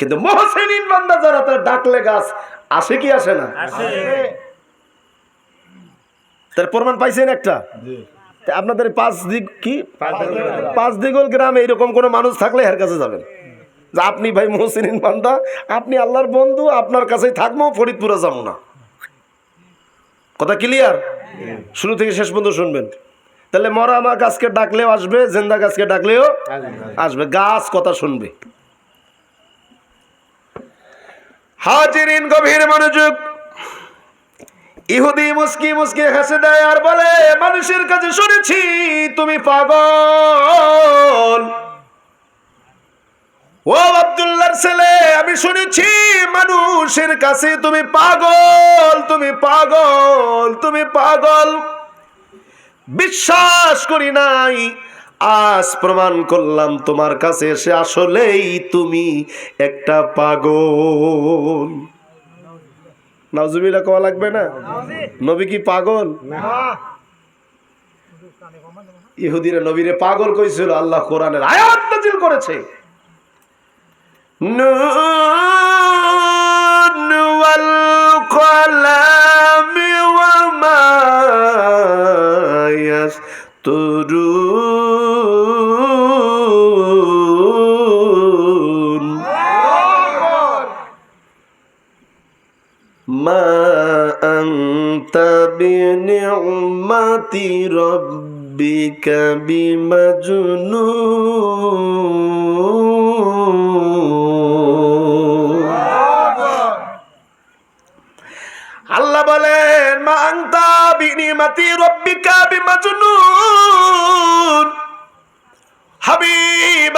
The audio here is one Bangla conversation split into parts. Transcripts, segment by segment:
কিন্তু মহসিন বান্দা যারা তার ডাকলে গাছ আসে কি আসে না? তার প্রমাণ পাইছেন একটা? আপনাদের পাঁচ দিক কি? পাঁচ দিগল গ্রামে এরকম কোনো মানুষ থাকলে এর কাছে যাবেন। যে আপনি ভাই মহসিন বান্দা আপনি আল্লাহর বন্ধু আপনার কাছেই থাকব ফরিদপুরে যাব না। কথা ক্লিয়ার শুরু থেকে শেষ পর্যন্ত শুনবেন। তাহলে মরা আমার গাছকে ডাকলেও আসবে জেন্দা গাছকে ডাকলেও আসবে। গাছ কথা শুনবে। হাজিরিন গভীর মনোযোগ। ইহুদি, মুসকি মুসকি হেসে দেয় আর বলে, মানুষের কাছে শুনেছি তুমি পাগল। ও আব্দুল্লাহর ছেলে, আমি শুনেছি মানুষের কাছে তুমি পাগল তুমি পাগল তুমি পাগল। বিশ্বাস করি নাই আজ প্রমাণ করলাম তোমার কাছে এসে আসলেই তুমি একটা পাগল। নাউজুবিল্লাহ কোয়া লাগবে না? নবী কি পাগল? ইহুদিরা নবীরে পাগল কইছিল আল্লাহ কোরআনের আয়াত নাজিল করেছে। নুন ওয়াল কলামি ওয়া মা ইয়াসতুরুন মা আনতা বিনি'মাতি রাব্বিকা বিমাজনুন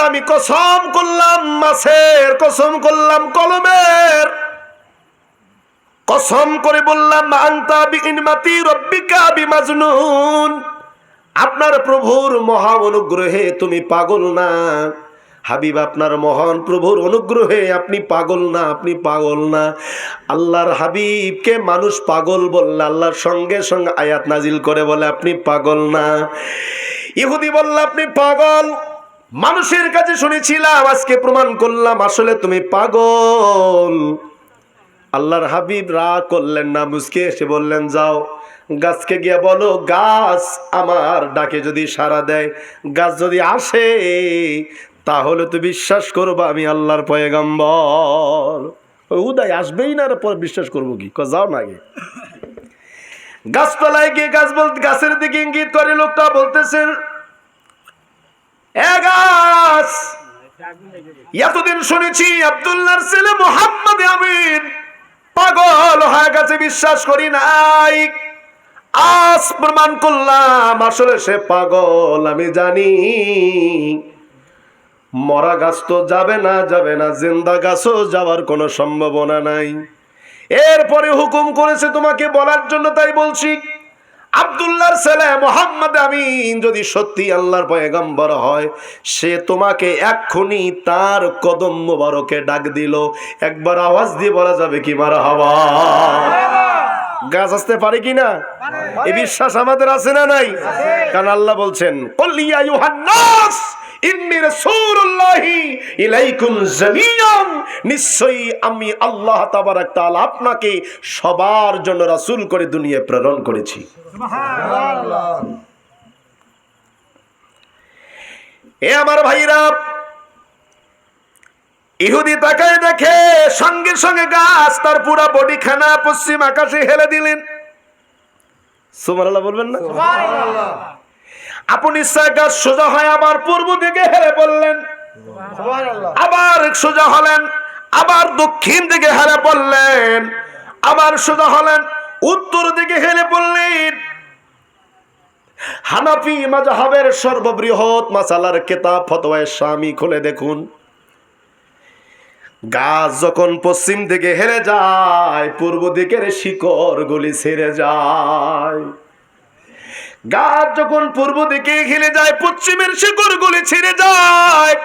আমি কসম করলাম মাছের, কসম করলাম কলমের। কসম করে বললাম আংতা বিনমাতি রব্বিকা বিমাজনুন। আপনার প্রভুর মহা অনুগ্রহে তুমি পাগল না। হাবিব, আপনার মহান প্রভুর অনুগ্রহে আপনি পাগল না, আপনি পাগল না। আল্লাহর হাবিবকে মানুষ পাগল বললে, আল্লাহর সঙ্গে সঙ্গে আয়াত নাজিল করে বলে, আপনি পাগল না। ইহুদি বললে, আপনি পাগল। মানুষের কাছে শুনেছিলাম, আজকে প্রমাণ করলাম, আসলে তুমি পাগল। আল্লাহর হাবিব রা করলেন না মুসকে এসে বললেন, যাও, গাছকে গিয়ে বলো, গাছ আমার ডাকে যদি সাড়া দেয়, গাছ যদি আসে, তাহলে তো বিশ্বাস করব আমি আল্লাহর পয়গম্বর। উদয়, আসবেই না পরে বিশ্বাস করব কি? যাও না আগে। গাছতলায় গিয়ে গাছ বল, গাছের দিকে ইঙ্গিত করে, লোকটা বলতেছেন এতদিন শুনেছি আব্দুল্লাহর ছেলে মোহাম্মদ আমিন। পাগল হয়ে গেছে, বিশ্বাস করি নাই। আজ প্রমাণ করলাম, আসলে সে পাগল, আমি জানি। মরা গাছ তো যাবে না যাবে না। জিন্দা গাছও যাওয়ার কোনো সম্ভাবনা নাই। এরপরে হুকুম করেছে তোমাকে বলার জন্য, তাই বলছি। আব্দুল্লাহর ছেলে মোহাম্মদ আমিন যদি সত্যি আল্লাহর পয়গম্বর হয় সে তোমাকে এক্ষুনি তার কদম মোবারকে ডাক দিল। একবার আওয়াজ দিয়ে বলা যাবে কি মারা হওয়া গাছ আসতে পারে কি না? এই বিশ্বাস আমাদের আছে না নাই? কারণ আল্লাহ বলছেন কল্লিয়া ইউহান্নাস আপনাকে সবার জন্য রাসূল করে দুনিয়ায় প্রেরণ করেছি। এ আমার ভাইরা, ইহুদি তাকায় দেখে সঙ্গে সঙ্গে গাছ তার পুরা বডি খানা পশ্চিম আকাশে হেলে দিলেন। সুবহানাল্লাহ বলবেন না? আপনি গাছ সোজা হয় আবার পূর্ব দিকে হেরে বললেন আবার সোজা হলেন আবার দক্ষিণ দিকে হেরে পড়লেন আবার সোজা হলেন উত্তর দিকে হেলে পড়লেন। হানাফি মাযহাবের সর্ববৃহৎ মাসালার কেতাব ফতোয়ায়ে স্বামী খুলে দেখুন। গাছ যখন পশ্চিম দিকে হেরে যায় পূর্ব দিকের শিকড় গুলি ছেড়ে যায়। গাছ যখন পূর্ব দিকে হেলে যায়, পশ্চিমের শিকড় গুলি ছেড়ে যায়।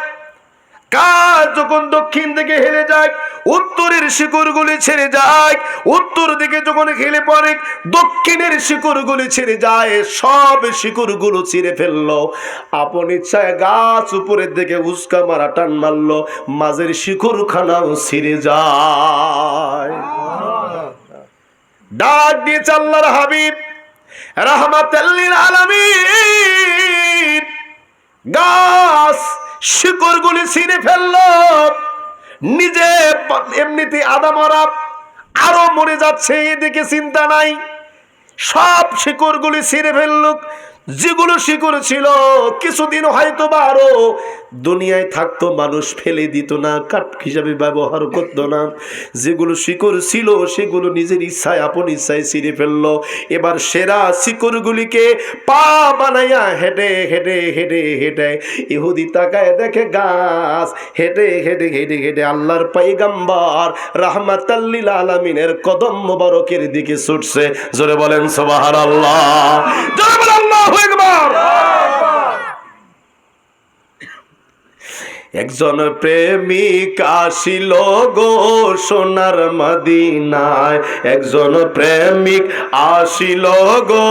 গাছ যখন দক্ষিণ দিকে হেলে যায়, উত্তরের শিকড়গুলি ছেড়ে যায়। উত্তর দিকে যখন হেলে পড়ে, দক্ষিণের শিকড়গুলি ছেড়ে যায়। সব শিকড়গুলো ছিঁড়ে ফেলল। আপন ইচ্ছায় গাছ উপরের দিকে উস্কা মারা টান মারলো, মাঝের শিকড় খানাও ছিঁড়ে যায়। ডাক দিয়ে চাল্লার হাবিব। রাহমাতাল্লিল আলামিন গাছ শিকড়গুলি ছিঁড়ে ফেলল। নিজে এমনিতে আদা মরা আরও মরে যাচ্ছে, এদিকে চিন্তা নাই। সব শিকড়গুলি ছিঁড়ে ফেললুক, যেগুলো শিকড় ছিল, কিছুদিন হয়তো বা আরও দুনিয়ায় থাকতো, মানুষ ফেলে দিত না, কাঠ হিসাবে ব্যবহার করতো না। যেগুলো শিকড় ছিল, সেগুলো নিজের ইচ্ছায়, আপন ইচ্ছায় ছিঁড়ে ফেলল। এবার সেরা শিকড়গুলিকে পা বানাইয়া হেঁটে হেঁটে হেঁটে হেঁটে ইহুদি তাকায় দেখে, গাছ হেঁটে হেঁটে হেঁটে হেঁটে আল্লাহর পাইগাম্বার রাহমাতাল্লিল আলামিনের কদম মোবারকের দিকে ছুটছে। জোরে বলেন সোবাহার আল্লাহ জোরে বলেন আল্লাহু একজন প্রেমিক আসিল গো সোনার মদিনায়। একজন প্রেমিক আসিল গো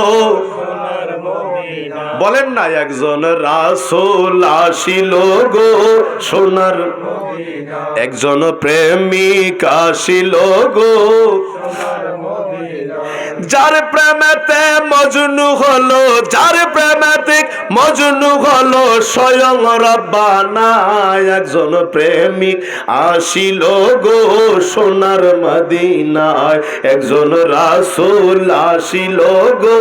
বলেন না, একজন রাসূল আসিল গো সোনার একজন প্রেমিক আসিল গো যার প্রেমেতে মজনু হলো, যার প্রেমেতে মজনু হলো, স্বয়ং রব্বানা একজন প্রেমিক আসিল গো সোনার মদিনায়। একজন রাসূল আসিল গো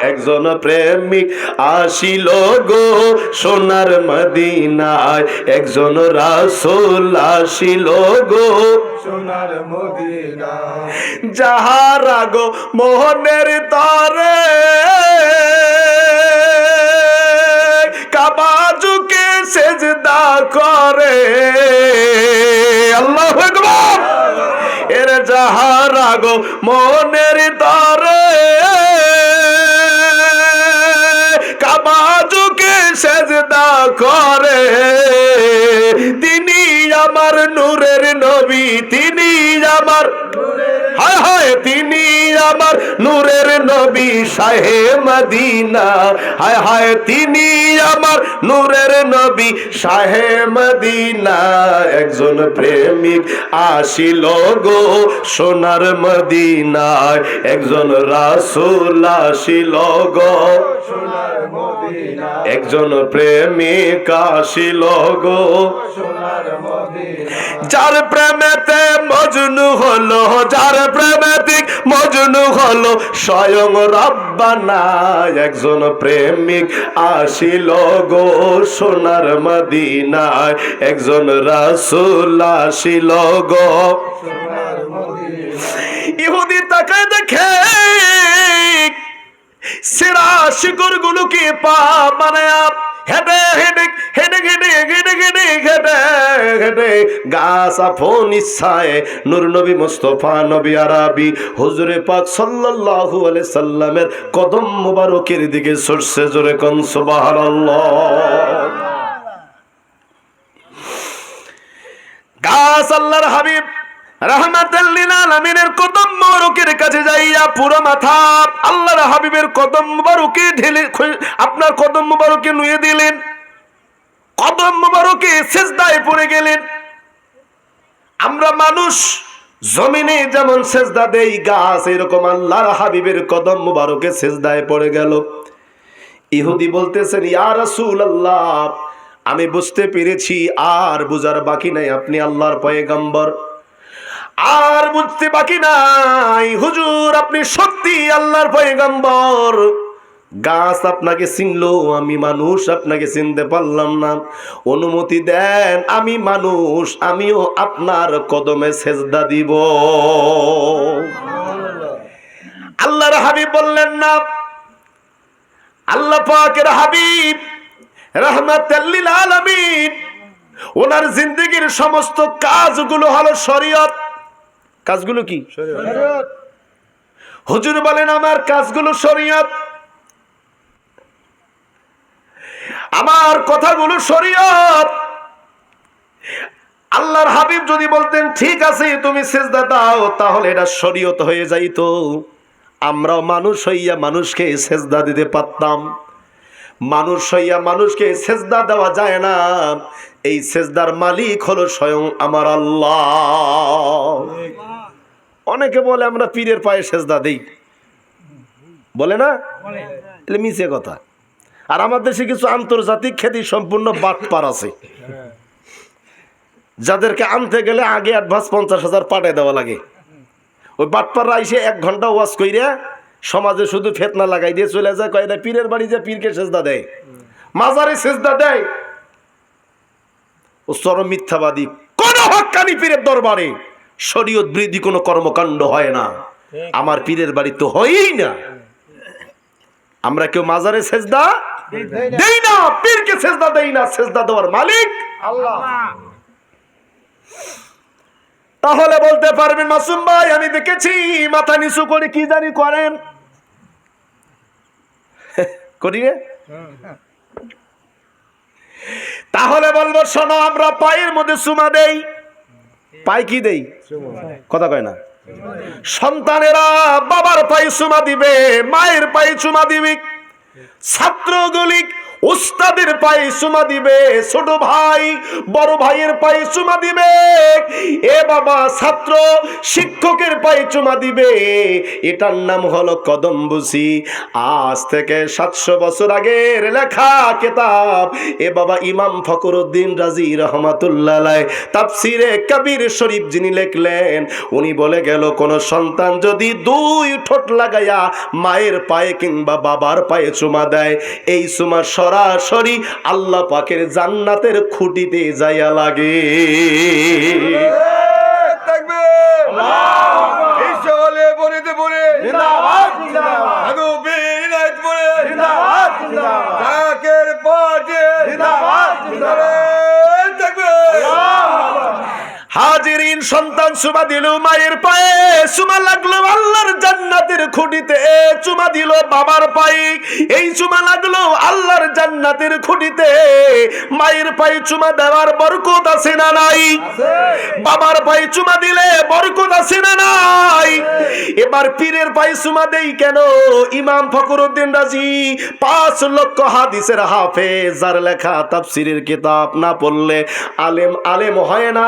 একজন প্রেমিক আসিল গো সোনার মদিনায়। একজন রাসূল আসিল গো সোনার মদিনা। যাহার আগো মোহনের তরে কাবাজুকে সেজদা করে। আল্লাহ আকবার। এর যাহার আগো মোহনের তরে নবী তিনি আমার হায় হায় তিনি আমার নূরের নবী শাহে মদিনা। হায় হায় তিনি আমার নূরের নবী শাহে মদিনা। একজন প্রেমিক আসিল গো সোনার মদিনায়। একজন রাসূল আসিল গো একজন প্রেমিক আসিল গো যার প্রেমেতে মজনু হলো, যার প্রেমেতে মজনু হলো স্বয়ং রব্বানা, একজন প্রেমিক আসিল গো সোনার মদিনায়, একজন রাসূল আসিল গো ইহুদি তাকায় দেখে সেরা শিকড় গুলোকে পা বানায়া হেঁটে হেঁটে হেঁটে হেঁটে হেঁটে হেঁটে হেঁটে আফন ইচ্ছায়। নবী নবী আরাবি। হুজুরে পাক সাল্লাল্লাহু আলাইহি সাল্লামের কদম দিকে জোরে সুবহানাল্লাহ। গাছ আল্লাহর হাবিব কদম কাছে যাইয়া পুরো মাথা আল্লাহর হাবিবের কদম ঢেলে আপনার কদম মোবারকে নুয়ে দিলেন। কদম মোবারকে সেজদায় পড়ে গেলেন। আমরা মানুষ, জমিনে যেমন সেজদা দেই, গাছ এরকম আল্লাহর হাবিবের কদম মোবারকে সেজদায় পড়ে গেল। ইহুদি বলতেছেন, ইয়া রাসূলুল্লাহ, আমি বুঝতে পেরেছি, আর বুঝার বাকি নাই, আপনি আল্লাহর পয়গাম্বর। আর বুঝতে বাকি নাই, হুজুর, আপনি সত্যি আল্লাহর পয়গাম্বর। গাছ আপনাকে চিনলো আমি মানুষ আপনাকে চিনতে পারলাম না। অনুমতি দেন আমি মানুষ আমিও আপনার কদমে সেজদা দিব। আল্লাহর হাবিব বললেন না। আল্লাহ পাকের হাবিব রহমাতাল্লিল আলামিন ওনার জিন্দগির সমস্ত কাজগুলো হলো শরীয়ত। কাজগুলো কি? শরীয়ত। হুজুর বলেন আমার কাজগুলো শরীয়ত। আমার কথাগুলো শরীয়ত। আল্লাহর হাবিব যদি বলতেন, ঠিক আছে, তুমি সেজদা দাও, তাহলে এটা শরীয়ত হয়ে যাইতো। আমরাও মানুষ হইয়া মানুষকে সেজদা দিতে পারতাম। মানুষ হইয়া মানুষকে সেজদা দেওয়া যায় না। এই সেজদার মালিক হলো স্বয়ং আমার আল্লাহ। অনেকে বলে, আমরা পীরের পায়ে সেজদা দেই। বলে না? মিছে কথা। আর আমার দেশে কিছু আন্তর্জাতিক খ্যাতি সম্পূর্ণ বাটপার আছে। যাদেরকে আনতে গেলে আগে অ্যাডভান্স পঞ্চাশ হাজার পাঠায় দেওয়া লাগে। ওই বাটপাররা এসে এক ঘণ্টা ওয়াজ কইরা সমাজে শুধু ফেতনা লাগাই দিয়ে চলে যায় কয়টা পীরের বাড়ি যে পীরকে সেজদা দেয়। মাজারে সেজদা দেয়। ও চরম মিথ্যাবাদী। কোন হক্কানি পীরের দরবারে শরীয়ত বৃদ্ধি কোনো কর্মকাণ্ড হয় না। আমার পীরের বাড়ি তো হয়ই না। আমরা কেউ মাজারে সেজদা দেই না। পীরকে সেজদা দেই না সেজদা দেওয়ার মালিক। আল্লাহ। তাহলে বলতে পারবেন মাসুম ভাই আমি দেখেছি মাথা নিচু করে কি জানি করেন। করি রে। তাহলে বলব শোনো আমরা পায়ের মধ্যে সুমা দেই। পাই কি দেই? কথা কয় না। সন্তানেরা বাবার পায়ে চুমা দিবে মায়ের পায়ে চুমা দিবে। ছাত্রগুলি উস্তাদের পায়ে সুমা দিবে, ছোট ভাই, বড় ভাইয়ের পায়ে চুমা দিবে। এ বাবা ছাত্র, শিক্ষকের পায়ে চুমা দিবে। এটার নাম হলো কদম বুঝি। আজ থেকে সাতশো বছর আগের লেখা কেতাব। এ বাবা ইমাম ফকরুদ্দিন রাজি রহমাতুল্লাহ তাফসিরে কবির শরীফ যিনি লিখলেন, উনি বলে গেল, কোন সন্তান যদি দুই ঠোঁট লাগাইয়া মায়ের পায়ে কিংবা বাবার পায়ে চুমা দেয়, এই চুমা সরাসরি আল্লাহ পাকের জান্নাতের খুঁটিতে যাইয়া লাগে। থাকবে বিশ্ব বলে হাজিরিন, সন্তান সুমা দিল মায়ের পায়ে সুমা লাগল আল্লাহর জান্নাতের খুঁটিতে, চুমা দিল বাবার পায়ে। এই চুমা লাগল আল্লাহর জান্নাতের খুঁটিতে। মায়ের পায়ে চুমা দেওয়ার বরকত আছে না নাই? বাবার পায়ে চুমা দিলে বরকত আছে না নাই? এবার পীরের পায়ে চুমা দেই কেন? ইমাম ফখরুদ্দিন রাজি, পাঁচ লক্ষ হাদিসের হাফেজ, যার লেখা তাফসিরের কিতাব না পড়লে আলেম আলেম হয় না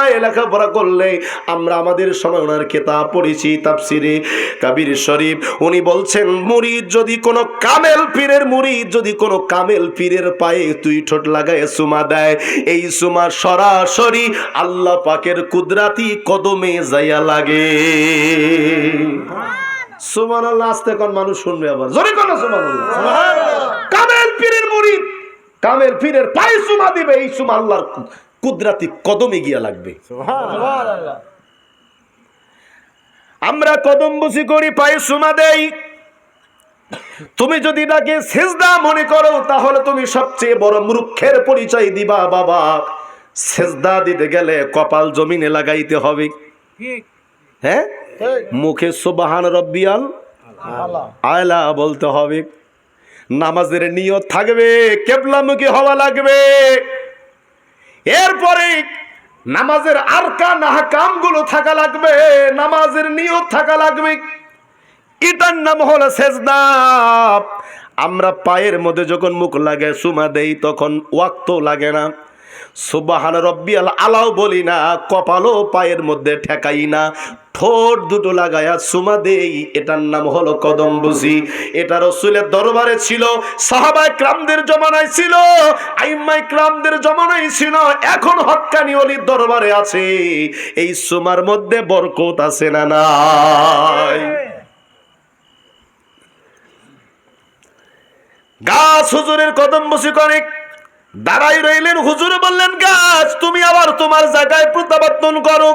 মাদ্রাসায় লেখাপড়া করলে আমরা আমাদের সময় ওনার কিতাব পড়েছি তাফসিরে কাবির শরীফ। উনি বলছেন মুরিদ যদি কোনো কামেল পীরের মুরিদ যদি কোনো কামেল পীরের পায়ে তুই ঠোঁট লাগায় সুমা দেয় এই সুমা সরাসরি আল্লাহ পাকের কুদরাতি কদমে যাইয়া লাগে। সুমান আল্লাহ আসতে কোন মানুষ শুনবে আবার। জোরে কোন সুমান কামেল পীরের মুরিদ কামেল পীরের পায়ে সুমা দিবে এই সুমা আল্লাহর কুদরাতি কদমে গিয়া লাগবে। আমরা কদম বসি করি পায়ে সুমা দেই। তুমি যদি তাকে সেজদা মনে করো তাহলে তুমি সবচেয়ে বড় মূর্খের পরিচয় দিবা বাবা। সেজদা দিতে গেলে কপাল জমিনে লাগাইতে হবে। হ্যাঁ? মুখে সুবাহান রব্বিয়াল আয়লা বলতে হবে। নামাজের নিয়ত থাকবে কেবলামুখী হওয়া লাগবে। এরপরে নামাজের আরকান হাকামগুলো থাকা লাগবে, নামাজের নিয়ত থাকা লাগবে। এটার নাম হলো সেজদা। আমরা পায়ের মধ্যে যখন মুখ লাগে, সুমা দেই, তখন ওয়াক্ত লাগে না। সুবাহান রব্বিয়াল আলাও বলি না, কপালও পায়ের মধ্যে ঠেকাই না। ঠোঁট দুটো লাগায়া সুমা দেই, এটার নাম হলো কদম বুঝি। এটা রসুলের দরবারে ছিল সাহাবায় ক্রামদের জমানায় ছিল আইম্মাই ক্রামদের জমানায় ছিল, এখন হক্কানি অলির দরবারে আছে। এই সুমার মধ্যে বরকত আছে না নাই? গাছ হুজুরের কদম বসি কনেক দাঁড়াই রইলেন, হুজুর বললেন, গাছ, তুমি আবার তোমার জায়গায় প্রত্যাবর্তন করো।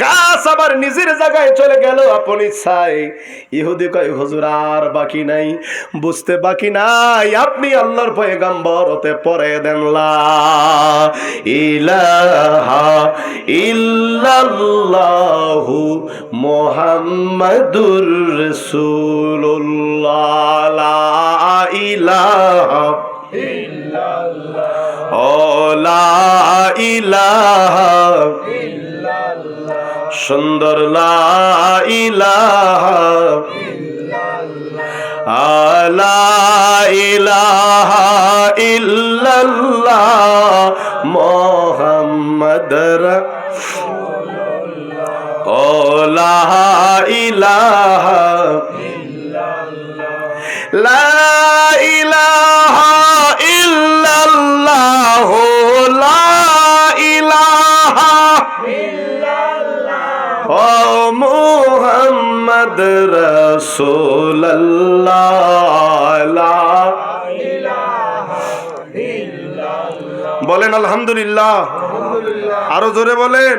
গাছ আবার নিজের জায়গায় চলে গেল আপন ইচ্ছায় ইহুদি কয়, হুজুর, আর বাকি নাই। বুঝতে বাকি নাই, আপনি আল্লাহর পয়গাম্বর হতে পরে দেন লা ইলাহা ইল্লাল্লাহু মুহাম্মাদুর রাসূলুল্লাহ। লা ইলাহা ইলাহা সুন্দর লা ইলাহা আলা ইলাহা ইল্লাল্লাহ মোহাম্মদ ও লা ইলাহা লা মুহাম্মদ রাসূলুল্লাহ। বলেন আলহামদুলিল্লাহ। আরও জোরে বলেন।